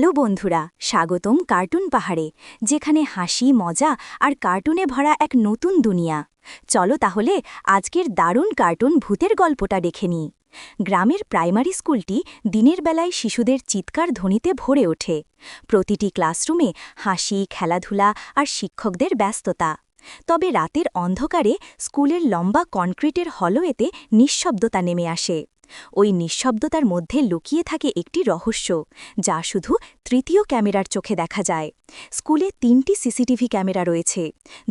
Hello বন্ধুরা, স্বাগতম cartoon পাহাড়ে, যেখানে হাসি, মজা আর কার্টুনে ভরা এক নতুন দুনিয়া। চলো তাহলে আজকের দারুণ কার্টুন ভূতের গল্পটা দেখে নিই। গ্রামের প্রাইমারি স্কুলটি দিনের বেলায় শিশুদের চিৎকার ধ্বনিতে ভরে ওঠে। প্রতিটি ক্লাসরুমে হাসি, খেলাধুলা আর শিক্ষকদের ব্যস্ততা। তবে রাতের অন্ধকারে স্কুলের লম্বা কনক্রিটের হলওয়েতে নিঃশব্দতা নেমে আসে। ওই নিঃশব্দতার মধ্যে লুকিয়ে থাকে একটি রহস্য, যা শুধু তৃতীয় ক্যামেরার চোখে দেখা যায়। স্কুলে তিনটি সিসিটিভি ক্যামেরা রয়েছে,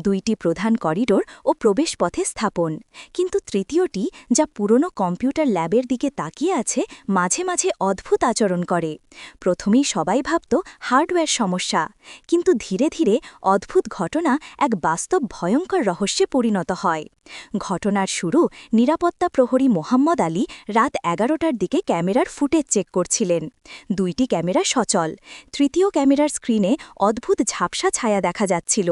দুইটি প্রধান করিডোর ও প্রবেশপথে স্থাপন। কিন্তু তৃতীয়টি, যা পুরনো কম্পিউটার ল্যাবের দিকে তাকিয়ে আছে, মাঝে মাঝে অদ্ভুত আচরণ করে। প্রথমেই সবাই ভাবত হার্ডওয়্যার সমস্যা, কিন্তু ধীরে ধীরে অদ্ভুত ঘটনা এক বাস্তব ভয়ঙ্কর রহস্যে পরিণত হয়। ঘটনার শুরু নিরাপত্তা প্রহরী মোহাম্মদ আলী রাত এগারোটার দিকে ক্যামেরার ফুটেজ চেক করছিলেন। দুইটি ক্যামেরা সচল। তৃতীয় ক্যামেরার স্ক্রিনে অদ্ভুত ঝাপসা ছায়া দেখা যাচ্ছিল।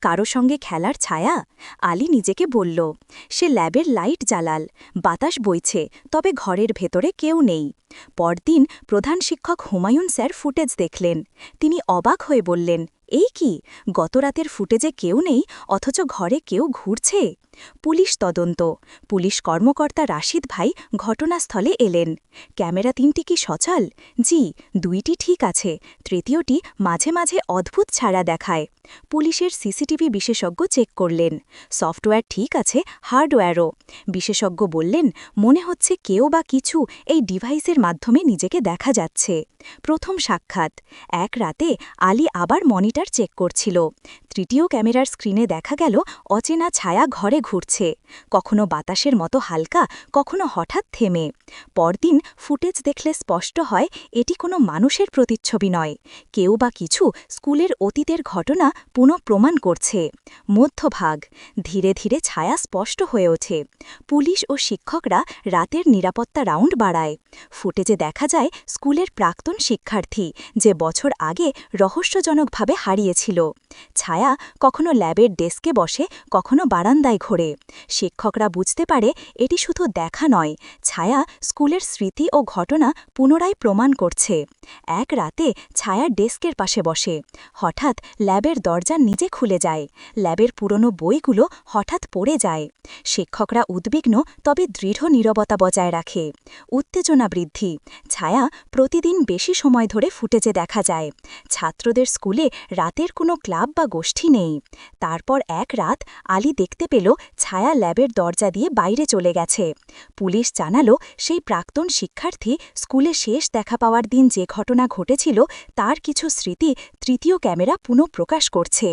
কারও সঙ্গে খেলার ছায়া? আলী নিজেকে বলল, সে ল্যাবের লাইট জ্বালাল। বাতাস বইছে, তবে ঘরের ভেতরে কেউ নেই। পরদিন প্রধান শিক্ষক হুমায়ুন স্যার ফুটেজ দেখলেন। তিনি অবাক হয়ে বললেন এই কি? গতরাতের ফুটেজে কেউ নেই, অথচ ঘরে কেউ ঘুরছে। পুলিশ তদন্ত। পুলিশ কর্মকর্তা রাশিদ ভাই ঘটনাস্থলে এলেন। ক্যামেরা তিনটি কি সচল? জি, দুইটি ঠিক আছে। তৃতীয়টি মাঝে মাঝে অদ্ভুত ছাড়া দেখায়। পুলিশের সিসিটিভি বিশেষজ্ঞ চেক করলেন। সফটওয়্যার ঠিক আছে, হার্ডওয়্যারও। বিশেষজ্ঞ বললেন, মনে হচ্ছে কেউ বা কিছু এই ডিভাইসের মাধ্যমে নিজেকে দেখা যাচ্ছে। প্রথম সাক্ষাৎ। এক রাতে আলী আবার মনিটর চেক করছিল। তৃতীয় ক্যামেরার স্ক্রিনে দেখা গেল, অচেনা ছায়া ঘরে ঘুরছে। কখনো বাতাসের মতো হালকা, কখনো হঠাৎ থেমে। পরদিন ফুটেজ দেখলে স্পষ্ট হয়, এটি কোনো মানুষের প্রতিচ্ছবি নয়। কেউ বা কিছু স্কুলের অতীতের ঘটনা পুনঃ প্রমাণ করছে। মধ্যভাগ। ধীরে ধীরে ছায়া স্পষ্ট হয়ে ওঠে। পুলিশ ও শিক্ষকরা রাতের নিরাপত্তা রাউন্ড বাড়ায়। ফুটেজে দেখা যায়, স্কুলের প্রাক্তন শিক্ষার্থী যে বছর আগে রহস্যজনকভাবে হারিয়েছিল। ছায়া কখনো ল্যাবের ডেস্কে বসে, কখনো বারান্দায় ঘোরে। শিক্ষকরা বুঝতে পারে, এটি শুধু দেখা নয়, ছায়া স্কুলের স্মৃতি ও ঘটনা পুনরায় প্রমাণ করছে। এক রাতে ছায়া ডেস্কের পাশে বসে। হঠাৎ ল্যাবের দরজা নিজে খুলে যায়। ল্যাবের পুরনো বইগুলো হঠাৎ পড়ে যায়। শিক্ষকরা উদ্বিগ্ন, তবে দৃঢ় নীরবতা বজায় রাখে। উত্তেজনা বৃদ্ধি। ছায়া প্রতিদিন বেশি সময় ধরে ফুটেজে দেখা যায়। ছাত্রদের স্কুলে রাতের কোনো ক্লাব বা গোষ্ঠী নেই। তারপর এক রাত আলী দেখতে পেল ছায়া ল্যাবের দরজা দিয়ে বাইরে চলে গেছে। পুলিশ জানালো, সেই প্রাক্তন শিক্ষার্থী স্কুলে শেষ দেখা পাওয়ার দিন যে ঘটনা ঘটেছিল, তার কিছু স্মৃতি তৃতীয় ক্যামেরা পুনঃপ্রকাশ করছে।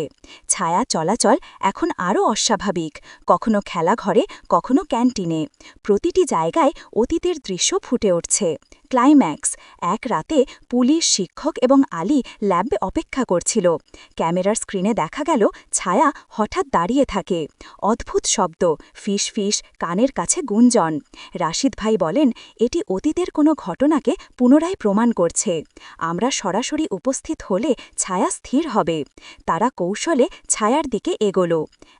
ছায়া চলাচল এখন আরও অস্বাভাবিক। কখনো খেলাঘরে, কখনো ক্যান্টিনে। প্রতিটি জায়গায় অতীতের দৃশ্য ফুটে উঠছে। ক্লাইম্যাক্স। এক রাতে পুলিশ, শিক্ষক এবং আলী ল্যাবে অপেক্ষা করছিল। ক্যামেরার স্ক্রিনে দেখা গেল ছায়া হঠাৎ দাঁড়িয়ে থাকে। অদ্ভুত শব্দ, ফিস ফিস, কানের কাছে গুঞ্জন। রাশিদ ভাই বলেন, এটি অতীতের কোনো ঘটনাকে পুনরায় প্রমাণ করছে। আমরা সরাসরি উপস্থিত হলে ছায়া স্থির হবে। তারা কৌশলে ছায়ার দিকে এগোল।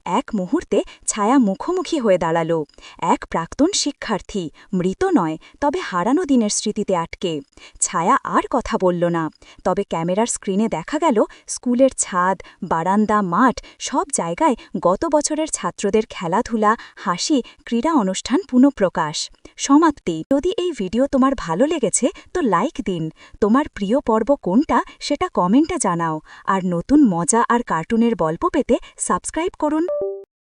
এক মুহূর্তে ছায়া মুখোমুখি হয়ে দাঁড়াল। এক প্রাক্তন শিক্ষার্থী, মৃত নয়, তবে হারানো দিনের স্মৃতিতে আটকে। ছায়া আর কথা বলল না। তবে ক্যামেরার স্ক্রিনে দেখা গেল স্কুলের ছাদ, বারান্দা, মাঠ সব জায়গায় গত বছরের ছাত্রদের খেলাধুলা, হাসি, ক্রীড়া অনুষ্ঠান পুনঃপ্রকাশ। সমাপ্তি। যদি এই ভিডিও তোমার ভালো লেগেছে, তো লাইক দিন। তোমার প্রিয় পর্ব কোনটা, সেটা কমেন্টে জানাও। আর নতুন মজা আর কার্টুনের গল্প পেতে সাবস্ক্রাইব করুন।